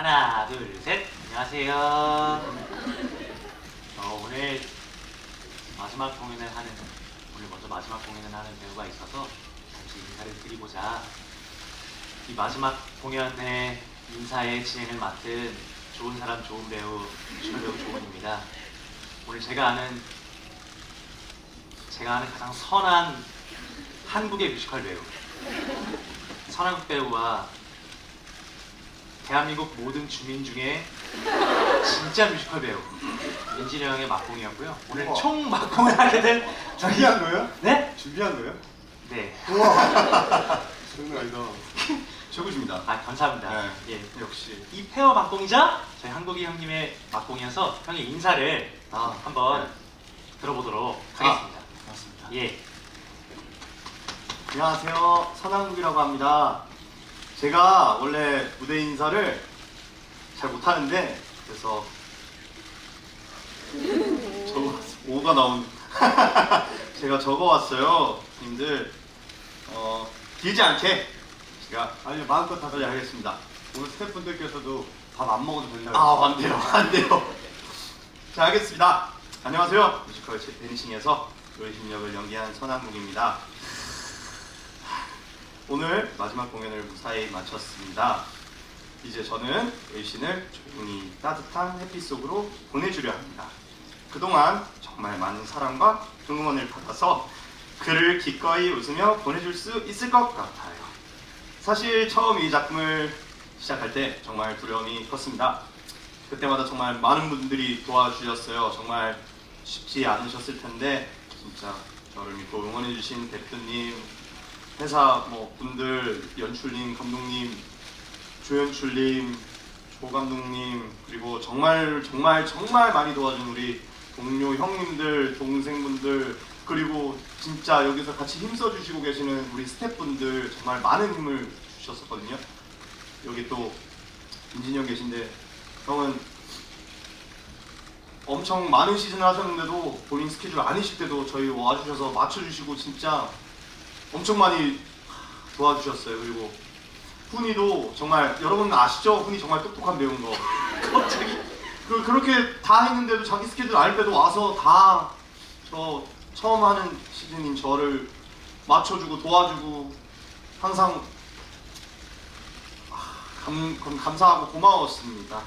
하나, 둘, 셋. 안녕하세요. 어, 오늘 마지막 공연을 하는 오늘 먼저 마지막 공연을 하는 배우가 있어서 잠시 인사를 드리고자 이 마지막 공연의 인사의 진행을 맡은 좋은 사람 좋은 배우 뮤지컬 배우 조은입니다. 오늘 제가 아는 제가 아는 가장 선한 한국의 뮤지컬 배우 선한국 배우와 대한민국 모든 주민 중에 진짜 뮤지컬 배우 민진이 형의 막공이었고요. 오늘 우와. 총 막공을 하게 된 저희 준비한 거예요? 네? 준비한 거예요? 네. 우와. 장난 아니다. 최고십니다. 아 감사합니다. 네. 예. 역시. 이 페어 막공이자 저희 한국이 형님의 막공이어서 형의 인사를 아, 한번 네. 들어보도록 하겠습니다. 맞습니다. 예. 안녕하세요. 선한국이라고 합니다. 제가 원래 무대 인사를 잘 못하는데 그래서 적어 오가 나온 제가 적어왔어요, 님들. 어, 길지 않게 제가 아니 마음껏 다들 하겠습니다. 오늘 스태프분들께서도 밥 안 먹어도 된다고. 아, 안 돼요, 안 돼요. 자, 하겠습니다. 안녕하세요. 뮤지컬 베니싱에서 요리심역을 연기한 선한국입니다. 오늘 마지막 공연을 무사히 마쳤습니다. 이제 저는 의신을 조용히 따뜻한 햇빛 속으로 보내주려 합니다. 그동안 정말 많은 사랑과 응원을 받아서 그를 기꺼이 웃으며 보내줄 수 있을 것 같아요. 사실 처음 이 작품을 시작할 때 정말 두려움이 컸습니다. 그때마다 정말 많은 분들이 도와주셨어요. 정말 쉽지 않으셨을 텐데 진짜 저를 믿고 응원해주신 대표님, 회사 뭐 분들, 연출님, 감독님, 조연출님, 조 감독님 그리고 정말 정말 정말 많이 도와준 우리 동료 형님들, 동생분들 그리고 진짜 여기서 같이 힘써 주시고 계시는 우리 스태프분들 정말 많은 힘을 주셨었거든요. 여기 또 민진이 형 계신데 형은 엄청 많은 시즌을 하셨는데도 본인 스케줄 아니실 때도 저희 와주셔서 맞춰주시고 진짜 엄청 많이 도와주셨어요. 그리고 훈이도 정말 여러분 아시죠? 훈이 정말 똑똑한 배우인 거. 갑자기 그 그렇게 다 했는데도 자기 스케줄 아닐 때도 와서 다 저 처음 하는 시즌인 저를 맞춰주고 도와주고 항상 아, 감, 감, 감사하고 고마웠습니다.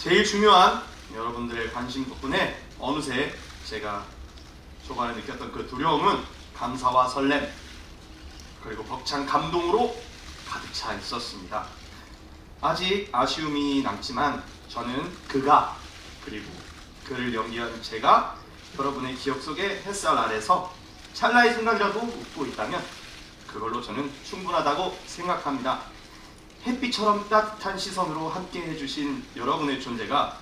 제일 중요한 여러분들의 관심 덕분에 어느새 제가 초반에 느꼈던 그 두려움은 감사와 설렘 그리고 벅찬 감동으로 가득 차 있었습니다. 아직 아쉬움이 남지만 저는 그가 그리고 그를 연기한 제가 여러분의 기억 속의 햇살 아래서 찰나의 순간이라도 웃고 있다면 그걸로 저는 충분하다고 생각합니다. 햇빛처럼 따뜻한 시선으로 함께 해주신 여러분의 존재가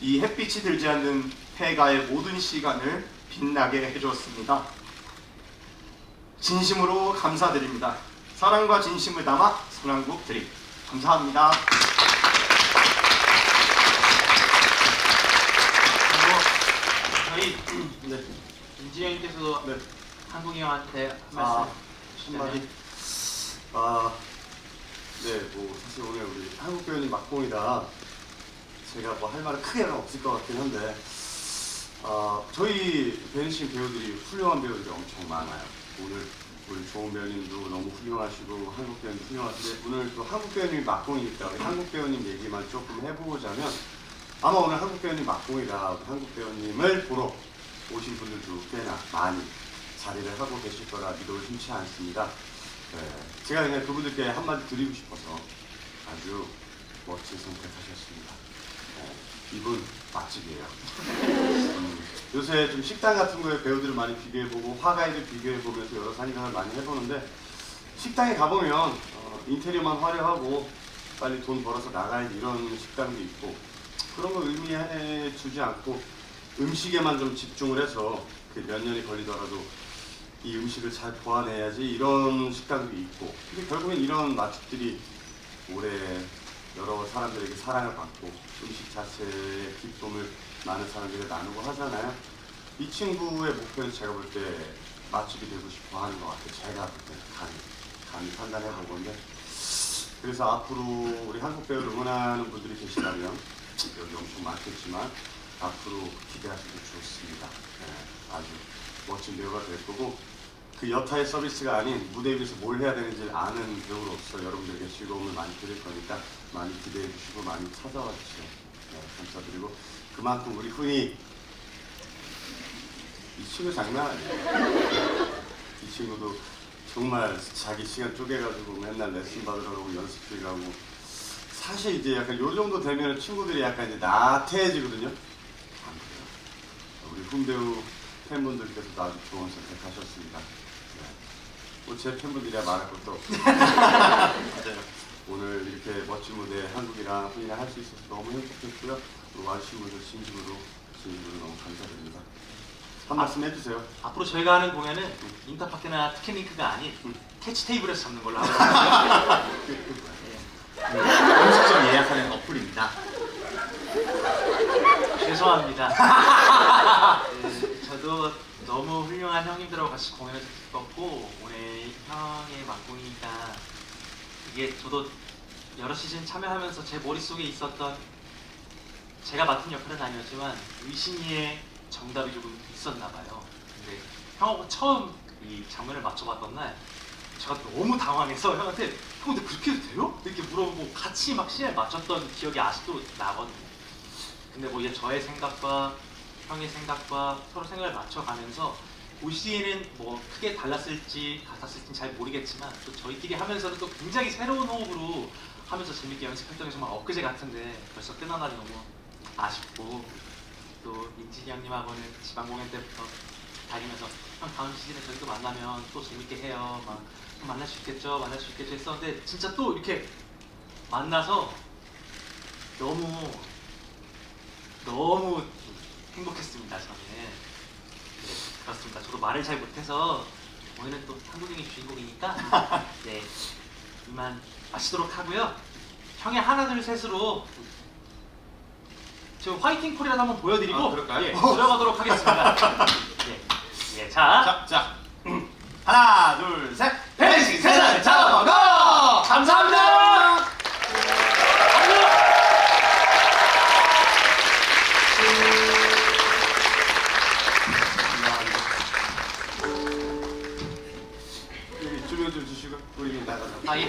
이 햇빛이 들지 않는 폐가의 모든 시간을 빛나게 해주었습니다. 진심으로 감사드립니다. 사랑과 진심을 담아 선한국 드림 감사합니다. 그리고 저희 네, 민진이 형님께서도 네. 한국이 형한테 한 아, 말씀 한마디. 아, 네, 뭐 사실 오늘 우리 한국 배우님 막공이다. 제가 뭐 할 말은 크게 없을 것 같긴 한데, 아, 저희 베니싱 배우들이 훌륭한 배우들이 엄청 많아요. 오늘 우리 좋은 배우님도 너무 훌륭하시고 한국 배우님 훌륭하신데 오늘 또 한국 배우님 막공이니까 우리 한국 배우님 얘기만 조금 해보자면 아마 오늘 한국 배우님 막공이다. 우리 한국 배우님을 보러 오신 분들도 꽤나 많이 자리를 하고 계실 거라 믿어 의심치 않습니다. 네, 제가 그냥 그분들께 한마디 드리고 싶어서 아주 멋진 선택하셨습니다. 네, 이분 맛집이에요. 음, 요새 좀 식당 같은 거에 배우들을 많이 비교해보고 화가이들 비교해보면서 여러 산행을 많이 해보는데 식당에 가보면 어, 인테리어만 화려하고 빨리 돈 벌어서 나가야지 이런 식당도 있고 그런 거 의미해 주지 않고 음식에만 좀 집중을 해서 그 몇 년이 걸리더라도 이 음식을 잘 보완해야지 이런 식당도 있고 근데 결국엔 이런 맛집들이 오래 여러 사람들에게 사랑을 받고 음식 자체의 기쁨을 많은 사람들이 나누고 하잖아요. 이 친구의 목표는 제가 볼 때 맛집이 되고 싶어 하는 것 같아요. 제가 그때 감히, 감히 판단해 보건데. 그래서 앞으로 우리 한국 배우를 응원하는 분들이 계시다면 여기 엄청 많겠지만 앞으로 기대하셔도 좋습니다. 네, 아주 멋진 배우가 될 거고 그 여타의 서비스가 아닌 무대 위에서 뭘 해야 되는지 아는 배우로서 여러분들에게 즐거움을 많이 드릴 거니까 많이 기대해 주시고 많이 찾아와 주시면 네, 감사드리고 그만큼 우리 훈이 이 친구 장난 아니에요. 이 친구도 정말 자기 시간 쪼개가지고 맨날 레슨 받으러 가고 연습실 가고 사실 이제 약간 요 정도 되면 친구들이 약간 이제 나태해지거든요. 안 그래요. 우리 훈배우 팬분들께서도 아주 좋은 선택하셨습니다. 네. 뭐제 팬분들이야 말할 것도 없고 오늘 이렇게 멋진 무대 한국이랑 훈이랑 할 수 있어서 너무 행복했고요. 또 와주신 분들 진심으로 진심으로 너무 감사드립니다. 한 말씀 해주세요. 앞으로 저희가 하는 공연은 인터파크나 티켓링크가 아닌 캐치 테이블에서 잡는 걸로 하거든요. 음식점 예약하는 어플입니다. 죄송합니다. 네, 저도 너무 훌륭한 형님들하고 같이 공연해서 기뻤고 오늘 형의 막공이니까 이게 저도 여러 시즌 참여하면서 제 머릿속에 있었던 제가 맡은 역할은 아니었지만 의심이의 정답이 조금 있었나 봐요. 근데 형하고 처음 이 장면을 맞춰봤던 날 제가 너무 당황해서 형한테 형 근데 그렇게 해도 돼요? 이렇게 물어보고 같이 막 시에 맞췄던 기억이 아직도 나거든요. 근데 뭐 이제 저의 생각과 형의 생각과 서로 생각을 맞춰가면서 OC에는 뭐 크게 달랐을지 같았을지 잘 모르겠지만 또 저희끼리 하면서도 또 굉장히 새로운 호흡으로 하면서 재밌게 연습했던 게 정말 엊그제 같은데 벌써 날이 너무 아쉽고 또 민진이 형님하고는 지방 공연 때부터 다니면서 형 다음 시즌에 저희 또 만나면 또 재밌게 해요. 막 만날 수 있겠죠? 만날 수 있겠죠? 했었는데 진짜 또 이렇게 만나서 너무 너무 행복했습니다 저는 네 그렇습니다 저도 말을 잘 못해서 오늘은 또 한국인이 주인공이니까 네 이만 마치도록 하고요 형의 하나 둘 셋으로 저 화이팅 콜이라도 한번 보여드리고 아, 그럴까요? 예, 들어가도록 하겠습니다 예, 예, 자, 자, 자. 하나, 둘, 셋. 조명 좀 주시고 우리 나가자. 아, 예.